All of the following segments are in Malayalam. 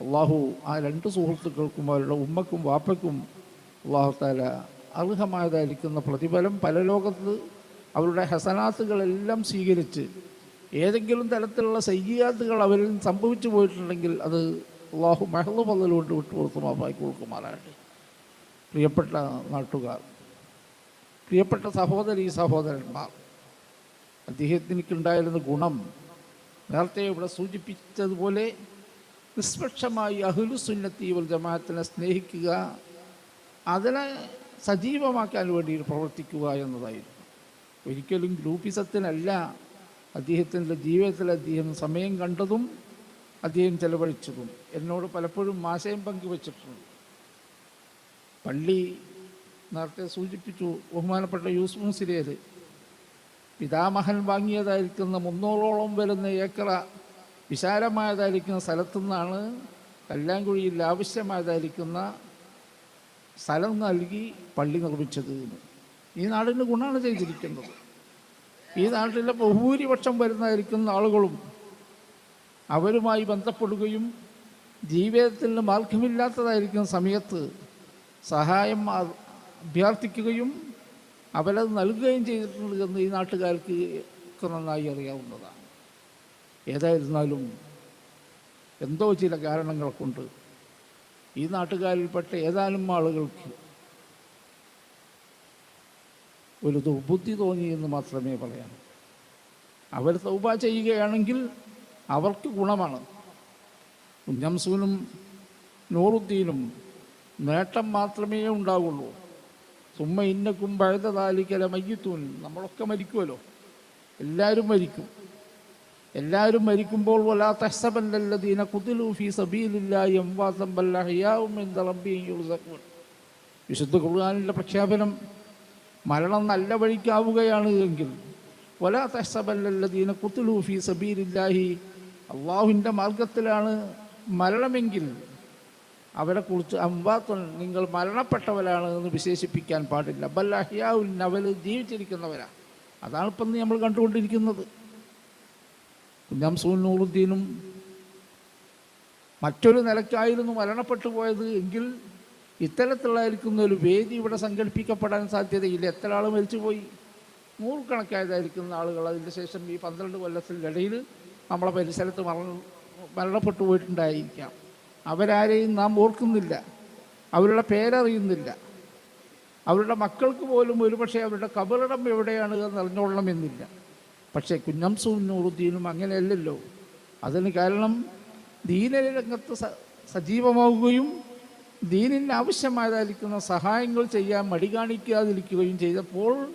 അള്ളാഹു ആ രണ്ട് സുഹൃത്തുക്കൾക്കും അവരുടെ ഉമ്മക്കും വാപ്പയ്ക്കും അള്ളാഹു താല അർഹമായതായിരിക്കുന്ന പ്രതിഫലം പല ലോകത്ത് അവരുടെ ഹസനാത്തുകളെല്ലാം സ്വീകരിച്ച് ഏതെങ്കിലും തരത്തിലുള്ള സയ്യാത്തുകൾ അവരിൽ സംഭവിച്ചു പോയിട്ടുണ്ടെങ്കിൽ അത് അള്ളാഹു മെഹൾ പതിലുകൊണ്ട് വിട്ടുകൊടുത്ത് മാപ്പാക്കി കൊടുക്കുമാറാകട്ടെ. പ്രിയപ്പെട്ട നാട്ടുകാർ പ്രിയപ്പെട്ട സഹോദരി സഹോദരന്മാർ അദ്ദേഹത്തിനുണ്ടായിരുന്ന ഗുണം നേരത്തെ ഇവിടെ സൂചിപ്പിച്ചതുപോലെ നിഷ്പക്ഷമായി അഹുലുസുന്നത്തി വൽ ജമാഅത്തിനെ സ്നേഹിക്കുക അതിനെ സജീവമാക്കാൻ വേണ്ടി പ്രവർത്തിക്കുക എന്നതായിരുന്നു. ഒരിക്കലും ഗ്രൂപ്പിസത്തിനല്ല അദ്ദേഹത്തിന്റെ ജീവിതത്തിൽ അദ്ദേഹം സമയം കണ്ടതും അദ്ദേഹം ചെലവഴിച്ചതും. എന്നോട് പലപ്പോഴും ആശയം പങ്കുവച്ചിട്ടുണ്ട്. പള്ളി നേരത്തെ സൂചിപ്പിച്ചു ബഹുമാനപ്പെട്ട യൂസ് മുസ്ലിയർ പിതാമഹൻ വാങ്ങിയതായിരിക്കുന്ന മുന്നൂറോളം വരുന്ന ഏക്കറ വിശാലമായതായിരിക്കുന്ന സ്ഥലത്തു നിന്നാണ് കല്ലാങ്കുഴിയിൽ ആവശ്യമായതായിരിക്കുന്ന സ്ഥലം നൽകി പള്ളി നിർമ്മിച്ചത്. ഈ നാടിന് ഗുണമാണ് ചെയ്തിരിക്കുന്നത് ഈ നാട്ടിലെ ബഹുഭൂരിപക്ഷം വരുന്നതായിരിക്കുന്ന ആളുകളും അവരുമായി ബന്ധപ്പെടുകയും ജീവിതത്തിൽ മാർഗമില്ലാത്തതായിരിക്കുന്ന സമയത്ത് സഹായം അഭ്യർത്ഥിക്കുകയും അവരത് നൽകുകയും ചെയ്തിട്ടുണ്ട് എന്ന് ഈ നാട്ടുകാർക്ക് നന്നായി അറിയാവുന്നതാണ് ഏതായിരുന്നാലും എന്തോ ചില കാരണങ്ങൾ കൊണ്ട് ഈ നാട്ടുകാരിൽപ്പെട്ട ഏതാനും ആളുകൾക്ക് ഒരു ദുർബുദ്ധി തോന്നി എന്ന് മാത്രമേ പറയാൻ. അവർ തൗബ ചെയ്യുകയാണെങ്കിൽ അവർക്ക് ഗുണമാണ്. കുഞ്ഞംസൂനും നൂറുദ്ദീനും നേട്ടം മാത്രമേ ഉണ്ടാവുള്ളൂ. സുമ്മ ഇന്നക്കും പഴുതാലിക്കല മയ്യത്തൂൻ. നമ്മളൊക്കെ മരിക്കുമല്ലോ എല്ലാവരും മരിക്കും. എല്ലാവരും മരിക്കുമ്പോൾ വിശുദ്ധ ഖുർആനിലെ പ്രഖ്യാപനം മരണം നല്ല വഴിക്കാവുകയാണ് എങ്കിൽ വലാ തഹ്സബല്ലല്ലദീന ഖുതിലു ഫീ സബീലില്ലാഹി അള്ളാഹുവിന്റെ മാർഗത്തിലാണ് മരണമെങ്കിൽ അവരെ കുറിച്ച് അമ്പാത്തുൻ നിങ്ങൾ മരണപ്പെട്ടവരാണ് എന്ന് വിശേഷിപ്പിക്കാൻ പാടില്ല. ബൽ അവൽ ജീവിച്ചിരിക്കുന്നവരാണ് അതാണ് ഇപ്പം നമ്മൾ കണ്ടുകൊണ്ടിരിക്കുന്നത്. കുഞ്ഞാം നൂറുദ്ദീനും മറ്റൊരു നിലയ്ക്കായിരുന്നു മരണപ്പെട്ടു പോയത് എങ്കിൽ ഇത്തരത്തിലായിരിക്കുന്ന ഒരു വേദി ഇവിടെ സംഘടിപ്പിക്കപ്പെടാൻ സാധ്യതയില്ല. എത്ര ആൾ മരിച്ചുപോയി? നൂറുകണക്കായതായിരിക്കുന്ന ആളുകൾ. അതിന്റെ ശേഷം ഈ പന്ത്രണ്ട് കൊല്ലത്തിന്റെ ഇടയിൽ നമ്മളെ പരിസരത്ത് മരണ മരണപ്പെട്ടു പോയിട്ടുണ്ടായിരിക്കാം. അവരാരെയും നാം ഓർക്കുന്നില്ല. അവരുടെ പേരറിയുന്നില്ല. അവരുടെ മക്കൾക്ക് പോലും ഒരുപക്ഷെ അവരുടെ കബറിടം എവിടെയാണ് എന്ന് അറിഞ്ഞോളണമെന്നില്ല പക്ഷേ കുഞ്ഞംസും നൂറുദ്ദീനും അങ്ങനെയല്ലല്ലോ. അതിന് കാരണം ദീനരംഗത്ത് സജീവമാവുകയും ദീനിന് ആവശ്യമായതായിരിക്കുന്ന സഹായങ്ങൾ ചെയ്യാൻ മടി കാണിക്കാതിരിക്കുകയും ചെയ്തപ്പോൾ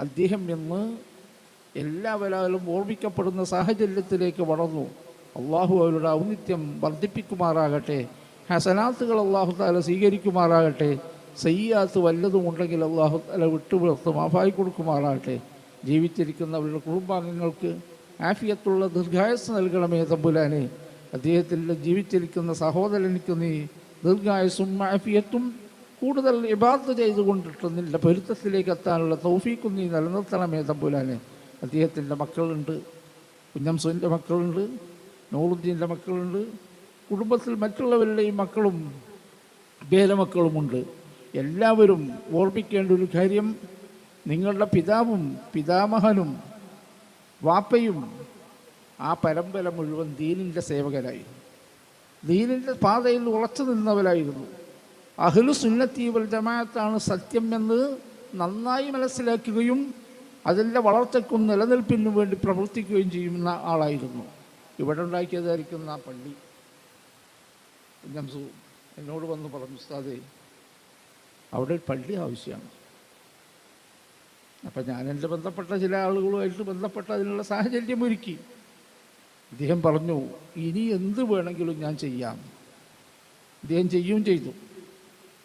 അദ്ദേഹം എന്ന് എല്ലാവരും ഓർമ്മിക്കപ്പെടുന്ന സാഹചര്യത്തിലേക്ക് വളർന്നു. അള്ളാഹു അവരുടെ ഔന്നിത്യം വർദ്ധിപ്പിക്കുമാറാകട്ടെ ഹസനാത്തുകൾ അള്ളാഹു താല സ്വീകരിക്കുമാറാകട്ടെ സയ്യാത്ത് വല്ലതും ഉണ്ടെങ്കിൽ അള്ളാഹു താല വിട്ടുപുറത്ത് മാഫായി കൊടുക്കുമാറാകട്ടെ. ജീവിച്ചിരിക്കുന്നവരുടെ കുടുംബാംഗങ്ങൾക്ക് ആഫിയത്തുള്ള ദീർഘായുസ് നൽകണമേ തമ്പുലാനെ അദ്ദേഹത്തിന്റെ ജീവിച്ചിരിക്കുന്ന സഹോദരനിക്ക് നീ ദീർഘായുസും ആഫിയത്തും കൂടുതൽ ഇബാദത്ത് ചെയ്തുകൊണ്ടിട്ട് നിന്റെ പൊരുത്തത്തിലേക്ക് എത്താനുള്ള തൗഫീക്കും നീ നിലനിർത്തണമേ തമ്പുലാനെ അദ്ദേഹത്തിന്റെ മക്കളുണ്ട്. കുഞ്ഞംസുവിന്റെ മക്കളുണ്ട്. നൂറുദ്ദീന്റെ മക്കളുണ്ട്. കുടുംബത്തിൽ മറ്റുള്ളവരുടെയും മക്കളും ബേലമക്കളുമുണ്ട് എല്ലാവരും ഓർമ്മിക്കേണ്ട ഒരു കാര്യം നിങ്ങളുടെ പിതാവും പിതാമഹനും വാപ്പയും ആ പരമ്പര മുഴുവൻ ദീനിന്റെ സേവകരായി. ദീനിന്റെ പാതയിൽ ഉറച്ചു നിന്നവരായിരുന്നു. അഹ്ലു സുന്നത്തി വൽ സത്യം എന്ന് നന്നായി മനസ്സിലാക്കുകയും അതിന്റെ വളർച്ചയ്ക്കും നിലനിൽപ്പിനും വേണ്ടി പ്രവർത്തിക്കുകയും ചെയ്യുന്ന ആളായിരുന്നു. ഇവിടെ ഉണ്ടാക്കിയതായിരിക്കുന്ന ആ പള്ളി. കുഞ്ഞംസു എന്നോട് വന്ന് പറഞ്ഞു ഉസ്താദേ അവിടെ പള്ളി ആവശ്യമാണ്. അപ്പം ഞാൻ ബന്ധപ്പെട്ട ചില ആളുകളുമായിട്ട് ബന്ധപ്പെട്ട അതിനുള്ള സാഹചര്യം ഒരുക്കി. അദ്ദേഹം പറഞ്ഞു ഇനി എന്ത് വേണമെങ്കിലും ഞാൻ ചെയ്യാം. അദ്ദേഹം ചെയ്യുകയും ചെയ്തു.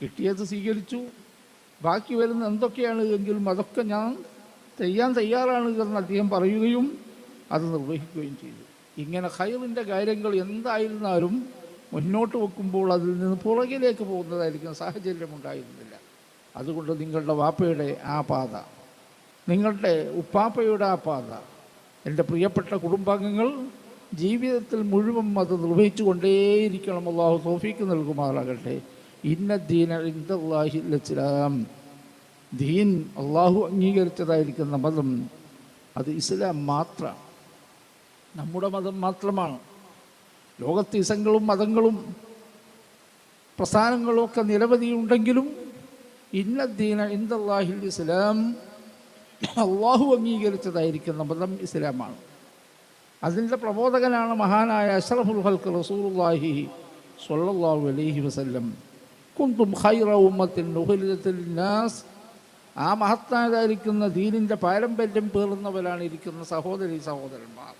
കിട്ടിയത് സ്വീകരിച്ചു. ബാക്കി വരുന്ന എന്തൊക്കെയാണ് എങ്കിലും അതൊക്കെ ഞാൻ ചെയ്യാൻ തയ്യാറാണ് എന്ന് അദ്ദേഹം പറയുകയും അത് നിർവഹിക്കുകയും ചെയ്തു. ഇങ്ങനെ ഹൈറിന്റെ കാര്യങ്ങൾ എന്തായിരുന്നാലും മുന്നോട്ട് വെക്കുമ്പോൾ അതിൽ നിന്ന് പുറകിലേക്ക് പോകുന്നതായിരിക്കും സാഹചര്യം ഉണ്ടായിരുന്നില്ല. അതുകൊണ്ട് നിങ്ങളുടെ വാപ്പയുടെ ആ പാത നിങ്ങളുടെ ഉപ്പാപ്പയുടെ ആ പാത. എന്റെ പ്രിയപ്പെട്ട കുടുംബാംഗങ്ങൾ ജീവിതത്തിൽ മുഴുവൻ അത് നിർവഹിച്ചു കൊണ്ടേയിരിക്കണം. അള്ളാഹു സോഫിക്ക് നൽകുമാറാകട്ടെ. ഇന്ന ദീന ഇന്ദാഹി ഇസ്ലാം. ദീൻ അള്ളാഹു അംഗീകരിച്ചതായിരിക്കുന്ന മതം അത് ഇസ്ലാം മാത്രമാണ് നമ്മുടെ മതം മാത്രമാണ്. ലോകത്ത് ഇസങ്ങളും മതങ്ങളും പ്രസ്ഥാനങ്ങളും ഒക്കെ നിരവധിയുണ്ടെങ്കിലും ഇന്ന ദീന ഇന്ദാഹിൽ ഇസ്ലാം അള്ളാഹു അംഗീകരിച്ചതായിരിക്കുന്ന മതം ഇസ്ലാമാണ്. അതിന്റെ പ്രബോധകനാണ് മഹാനായ അഷ്റഫുൽ ഹൽക്ക് റസൂലുള്ളാഹി സൊല്ലാഹു അലൈഹി വസല്ലം. കുന്തും ഖൈറ നാസ്. ആ മഹത്തായതായിരിക്കുന്ന ദീനിന്റെ പാരമ്പര്യം പേറുന്നവരാണ് ഇരിക്കുന്ന സഹോദരി സഹോദരന്മാർ.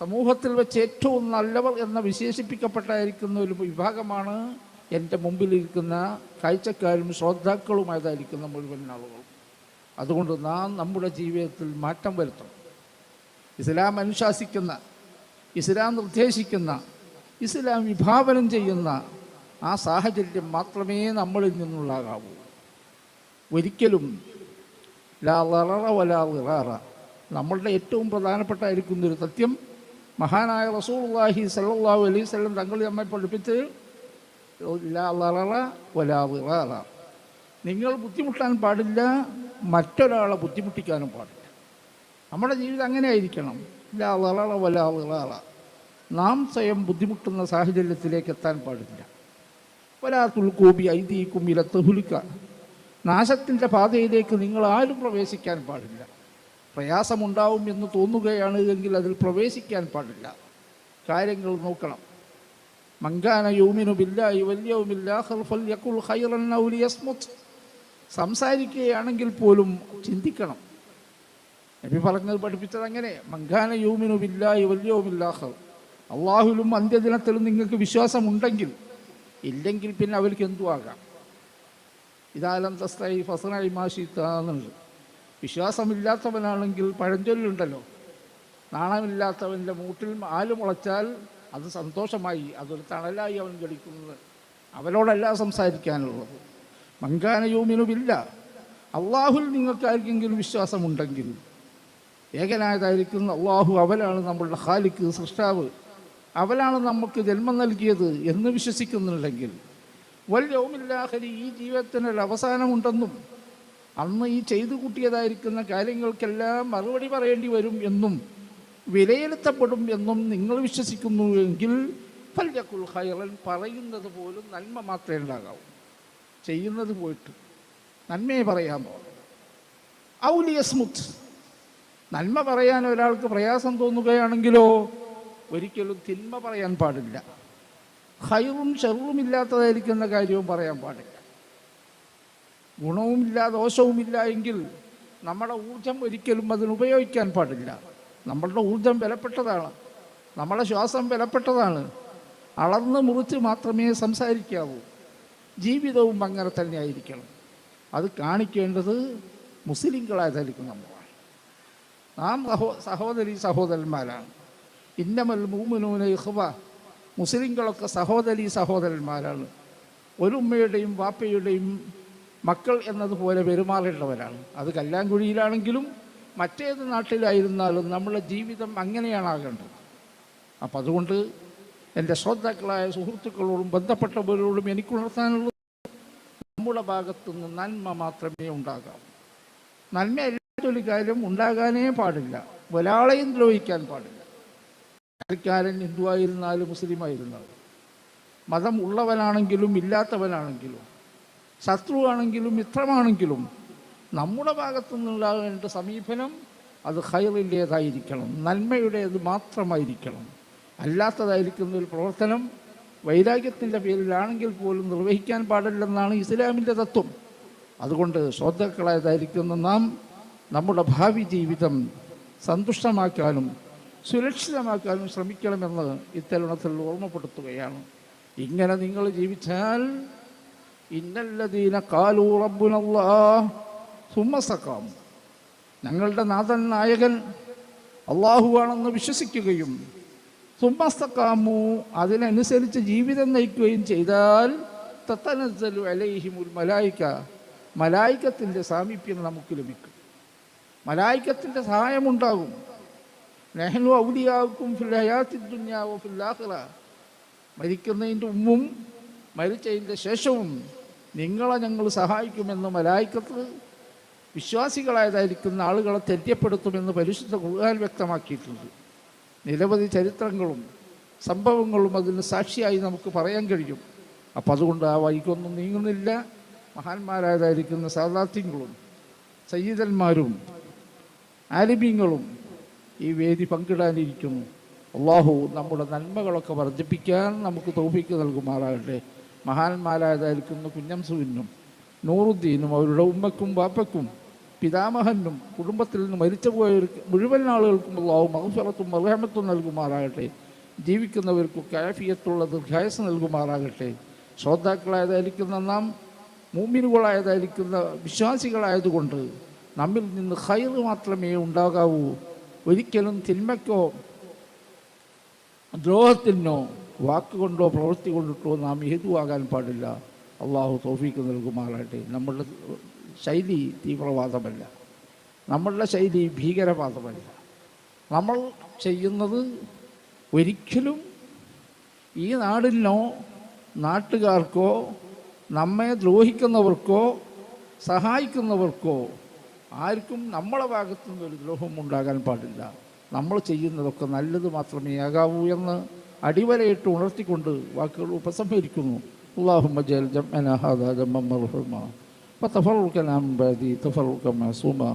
സമൂഹത്തിൽ വെച്ച് ഏറ്റവും നല്ലവർ എന്ന വിശേഷിപ്പിക്കപ്പെട്ടായിരിക്കുന്ന ഒരു വിഭാഗമാണ് എന്റെ മുമ്പിലിരിക്കുന്ന കാഴ്ചക്കാരും ശ്രോതാക്കളുമായതായിരിക്കുന്ന മുഴുവൻ ആളുകളും. അതുകൊണ്ട് നാം നമ്മുടെ ജീവിതത്തിൽ മാറ്റം വരുത്തണം. ഇസ്ലാം അനുശാസിക്കുന്ന ഇസ്ലാം നിർദ്ദേശിക്കുന്ന ഇസ്ലാം വിഭാവനം ചെയ്യുന്ന ആ സാഹചര്യം മാത്രമേ നമ്മളിൽ നിന്നുള്ളാകാവൂ ഒരിക്കലും ലാ വലാറ വലാ നമ്മളുടെ ഏറ്റവും പ്രധാനപ്പെട്ടായിരിക്കുന്ന ഒരു സത്യം മഹാനായ റസൂലുള്ളാഹി സല്ലാഹു അലൈഹി വസല്ലം തങ്ങൾ നമ്മെ പഠിപ്പിച്ച് ലാ വലാറ വലാ നിങ്ങൾ ബുദ്ധിമുട്ടാൻ പാടില്ല മറ്റൊരാളെ ബുദ്ധിമുട്ടിക്കാനും പാടില്ല. നമ്മുടെ ജീവിതം അങ്ങനെ ആയിരിക്കണം ലാ ലററ വലാ നാം സ്വയം ബുദ്ധിമുട്ടുന്ന സാഹചര്യത്തിലേക്ക് എത്താൻ പാടില്ല. ഒരാ തുൽക്കൂബി ഐദീക്കും ഇല തെഹുലിക്ക. നാശത്തിന്റെ പാതയിലേക്ക് നിങ്ങൾ ആരും പ്രവേശിക്കാൻ പാടില്ല. പ്രയാസമുണ്ടാവും എന്ന് തോന്നുകയാണ് എങ്കിൽ അതിൽ പ്രവേശിക്കാൻ പാടില്ല. കാര്യങ്ങൾ നോക്കണം. മങ്കാന യൂമിനു ബില്ലാഹി ഹൽഫൽ ഫല്യഖുൽ ഹൈറൻ ഔലിയസ്മുത്ത് ലിയസ്മുത്. സംസാരിക്കുകയാണെങ്കിൽ പോലും ചിന്തിക്കണം. നബി പറഞ്ഞത് പഠിപ്പിച്ചത് അങ്ങനെ മങ്കാന യൂമിനു വല്യവുമില്ലാഹർ അള്ളാഹുലും അന്ത്യദിനത്തിലും നിങ്ങൾക്ക് വിശ്വാസമുണ്ടെങ്കിൽ ഇല്ലെങ്കിൽ പിന്നെ അവർക്ക് എന്തു ആകാം ഇതാലം തസ്തായി ഫസനായി മാഷിത്താന്നുണ്ട് വിശ്വാസമില്ലാത്തവനാണെങ്കിൽ പഴഞ്ചൊല്ലുണ്ടല്ലോ. നാണമില്ലാത്തവന്റെ മൂട്ടിൽ ആൽ മുളച്ചാൽ അത് സന്തോഷമായി അതൊരു തണലായി അവൻ കളിക്കുന്നത് അവനോടല്ല സംസാരിക്കാനുള്ളത്. മങ്കാനയൂമിനുമില്ല. അള്ളാഹുൽ നിങ്ങൾക്കാർക്കെങ്കിലും വിശ്വാസമുണ്ടെങ്കിൽ ഏകനായതായിരിക്കുന്ന അള്ളാഹു അവനാണ് നമ്മളുടെ ഹാലിക്ക് സൃഷ്ടാവ്. അവനാണ് നമുക്ക് ജന്മം നൽകിയത് എന്ന് വിശ്വസിക്കുന്നുണ്ടെങ്കിൽ വല്യവുമില്ലാഹരി ഈ ജീവിതത്തിനൊരു അവസാനമുണ്ടെന്നും അന്ന് ഈ ചെയ്തു കൂട്ടിയതായിരിക്കുന്ന കാര്യങ്ങൾക്കെല്ലാം മറുപടി പറയേണ്ടി വരും എന്നും വിലയിരുത്തപ്പെടും എന്നും നിങ്ങൾ വിശ്വസിക്കുന്നുവെങ്കിൽ ഫല്യക്കുൽ ഹൈറൻ പറയുന്നത് പോലും നന്മ മാത്രമേ ഉണ്ടാകാവൂ. ചെയ്യുന്നത് പോയിട്ട്. നന്മയെ പറയാൻ പറയാമോ? ഔലിയസ്മുത്ത്. നന്മ പറയാൻ ഒരാൾക്ക് പ്രയാസം തോന്നുകയാണെങ്കിലോ ഒരിക്കലും തിന്മ പറയാൻ പാടില്ല. ഹൈറും ഇല്ലാത്തതായിരിക്കുന്ന കാര്യവും പറയാൻ പാടില്ല. ഗുണവുമില്ല ദോഷവുമില്ല എങ്കിൽ നമ്മുടെ ഊർജം ഒരിക്കലും അതിന് ഉപയോഗിക്കാൻ പാടില്ല. നമ്മളുടെ ഊർജം വിലപ്പെട്ടതാണ് നമ്മളെ ശ്വാസം വിലപ്പെട്ടതാണ് അളന്ന് മുറിച്ച് മാത്രമേ സംസാരിക്കാവൂ. ജീവിതവും അങ്ങനെ തന്നെ ആയിരിക്കണം അത് കാണിക്കേണ്ടത് മുസ്ലിങ്ങളായതായിരിക്കും നമ്മളാണ്. നാം സഹോ സഹോദരി സഹോദരന്മാരാണ്. ഇന്നമൽ മൂമിനൂന ഇഹ്വ മുസ്ലിങ്ങളൊക്കെ സഹോദരി സഹോദരന്മാരാണ്. ഒരു ഉമ്മയുടെയും വാപ്പയുടെയും മക്കൾ എന്നതുപോലെ പെരുമാറേണ്ടവരാണ് അത് കല്ലാങ്കുഴിയിലാണെങ്കിലും മറ്റേത് നാട്ടിലായിരുന്നാലും നമ്മുടെ ജീവിതം അങ്ങനെയാണ് ആകേണ്ടത്. അപ്പം അതുകൊണ്ട് എന്റെ ശ്രോതാക്കളായ സുഹൃത്തുക്കളോടും ബന്ധപ്പെട്ടവരോടും എനിക്കുണർത്താനുള്ളത് നമ്മുടെ ഭാഗത്തുനിന്ന് നന്മ മാത്രമേ ഉണ്ടാകാവൂ. നന്മ എല്ലാത്തൊരു കാര്യം ഉണ്ടാകാനേ പാടില്ല. ഒരാളെയും ദ്രോഹിക്കാൻ പാടില്ല. കളിക്കാരൻ ഹിന്ദുവായിരുന്നാലും മുസ്ലിമായിരുന്നാലും മതം ഉള്ളവനാണെങ്കിലും ഇല്ലാത്തവനാണെങ്കിലും ശത്രുവാണെങ്കിലും മിത്രമാണെങ്കിലും നമ്മുടെ ഭാഗത്തു നിന്നുണ്ടാകേണ്ട സമീപനം അത് ഹൈറിന്റേതായിരിക്കണം നന്മയുടേത് മാത്രമായിരിക്കണം. അല്ലാത്തതായിരിക്കുന്ന ഒരു പ്രവർത്തനം വൈരാഗ്യത്തിന്റെ പേരിലാണെങ്കിൽ പോലും നിർവഹിക്കാൻ പാടില്ലെന്നാണ് ഇസ്ലാമിന്റെ തത്വം. അതുകൊണ്ട് ശ്രോതാക്കളായതായിരിക്കുന്ന നാം നമ്മുടെ ഭാവി ജീവിതം സന്തുഷ്ടമാക്കാനും സുരക്ഷിതമാക്കാനും ശ്രമിക്കണമെന്ന് ഇത്തരുണത്തിൽ ഓർമ്മപ്പെടുത്തുകയാണ്. ഇങ്ങനെ നിങ്ങൾ ജീവിച്ചാൽ ഇന്നല്ലതീന കാലൂ റബ്ബുനല്ലാ സുമ്മസക്കാം ഞങ്ങളുടെ നാഥൻ നായകൻ അള്ളാഹുവാണെന്ന് വിശ്വസിക്കുകയും സുമ്മസ്തക്കാമു അതിനനുസരിച്ച് ജീവിതം നയിക്കുകയും ചെയ്താൽ തത്തനസലു അലൈഹിമുൽ മലായിക്ക മലായിക്കത്തിന്റെ സാമീപ്യം നമുക്ക് ലഭിക്കും. മലായിക്കത്തിന്റെ സഹായമുണ്ടാകും. നെഹ്നു ഔലിയാക്കും ഫിൽ ഹയാത്തി ദുന്യാവോ ആഖിറ. മരിക്കുന്നതിന്റെ ഉമ്മും മരിച്ചതിന്റെ ശേഷവും നിങ്ങളെ ഞങ്ങൾ സഹായിക്കുമെന്ന് മലായിക്കത്ത് വിശ്വാസികളായതായിരിക്കുന്ന ആളുകളെ തെറ്റപ്പെടുത്തുമെന്ന് പരിശുദ്ധ ഖുർആൻ വ്യക്തമാക്കിയിട്ടുണ്ട്. നിരവധി ചരിത്രങ്ങളും സംഭവങ്ങളും അതിന് സാക്ഷിയായി നമുക്ക് പറയാൻ കഴിയും. അപ്പം അതുകൊണ്ട് ആ വഴിക്കൊന്നും നീങ്ങുന്നില്ല. മഹാന്മാരായതായിരിക്കുന്ന സാധാർത്ഥ്യങ്ങളും സയ്യിദന്മാരും ആലിമീങ്ങളും ഈ വേദി പങ്കിടാനിരിക്കുന്നു. അള്ളാഹു നമ്മുടെ നന്മകളൊക്കെ വർദ്ധിപ്പിക്കാൻ നമുക്ക് തോഫിക്ക് നൽകുമാറാകട്ടെ. മഹാന്മാരായതായിരിക്കുന്ന കുഞ്ഞംസുവിനും നൂറുദ്ദീനും അവരുടെ ഉമ്മക്കും ബാപ്പക്കും പിതാമഹനും കുടുംബത്തിൽ നിന്ന് മരിച്ചുപോയവർക്ക് മുഴുവൻ ആളുകൾക്കും അള്ളാഹു മഹഫറത്തും മർഹമത്തും നൽകുമാറാകട്ടെ. ജീവിക്കുന്നവർക്ക് കാഫിയത്തുള്ള ദീർഘായസ് നൽകുമാറാകട്ടെ. ശ്രോതാക്കളായതായിരിക്കുന്ന നാം മൂമിനുകളായതായിരിക്കുന്ന വിശ്വാസികളായതുകൊണ്ട് നമ്മിൽ നിന്ന് ഹൈർ മാത്രമേ ഉണ്ടാകാവൂ. ഒരിക്കലും തിന്മയ്ക്കോ ദ്രോഹത്തിനോ വാക്കുകൊണ്ടോ പ്രവൃത്തി കൊണ്ടിട്ടോ നാം ഹേതുവാകാൻ പാടില്ല. അള്ളാഹു തോഫീക്ക് നൽകുമാറാകട്ടെ. നമ്മളുടെ ശൈലി തീവ്രവാദമല്ല. നമ്മളുടെ ശൈലി ഭീകരവാദമല്ല. നമ്മൾ ചെയ്യുന്നത് ഒരിക്കലും ഈ നാടിനോ നാട്ടുകാർക്കോ നമ്മെ ദ്രോഹിക്കുന്നവർക്കോ സഹായിക്കുന്നവർക്കോ ആർക്കും നമ്മളെ ഭാഗത്തു നിന്ന് ഒരു ദ്രോഹം ഉണ്ടാകാൻ പാടില്ല. നമ്മൾ ചെയ്യുന്നതൊക്കെ നല്ലത് മാത്രമേ ആകാവൂ എന്ന് അടിവരയിട്ട് ഉണർത്തിക്കൊണ്ട് വാക്കുകൾ ഉപസംഹരിക്കുന്നു. അള്ളാഹുമ്മ ജൽ ജമ്മന ഹാദ ജമ്മ وتفرقنا من بعده تفرقا معصوما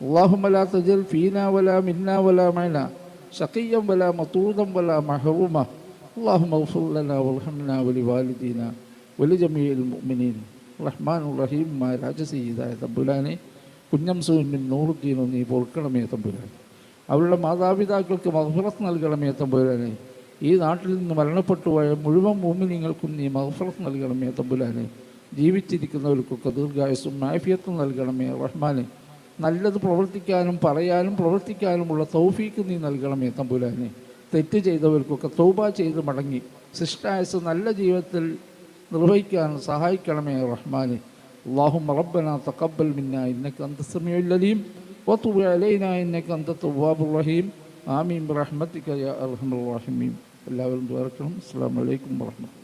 اللهم لا تجعل فينا ولا منا ولا معنا شقيا ولا مطرودا ولا محروما اللهم اغفر لنا وارحمنا ولوالدينا ولجميع المؤمنين റഹ്മാൻ റഹീമായ രാജസീതായ തമ്പുരാനെ കുഞ്ഞംസുവിനും നൂറുദ്ദീനും നീ പൊറുക്കണമേ തമ്പുരാൻ അവരുടെ മാതാപിതാക്കൾക്ക് മഹഫറത്ത് നൽകണമേ തമ്പുരാനെ ഈ നാട്ടിൽ നിന്ന് മരണപ്പെട്ടു പോയ മുഴുവൻ മോമിനിങ്ങൾക്കും നീ മഹഫറത്ത് നൽകണമേ തമ്പുരാനെ ജീവിച്ചിരിക്കുന്നവർക്കൊക്കെ ദീർഘായുസും മാഫിയത്തും നൽകണമേ റഹ്മാനെ നല്ലത് പ്രവർത്തിക്കാനും പറയാനും പ്രവർത്തിക്കാനുമുള്ള തൗഫീക്ക് നീ നൽകണമേ തമ്പുരാനെ തെറ്റ് ചെയ്തവർക്കൊക്കെ തൗബ ചെയ്ത് മടങ്ങി ശിഷ്ടായസ് നല്ല ജീവിതത്തിൽ നിർവഹിക്കാൻ സഹായിക്കണമേ റഹ്മാനെ اللهم ربنا تقبل منا إنك أنت السميع العليم وتب علينا إنك أنت التواب الرحيم آمين برحمتك يا أرحم الراحمين എല്ലാവരും ദ്വാരക്കണം അസ്സാം വലൈക്കും വാഹമത്തുള്ള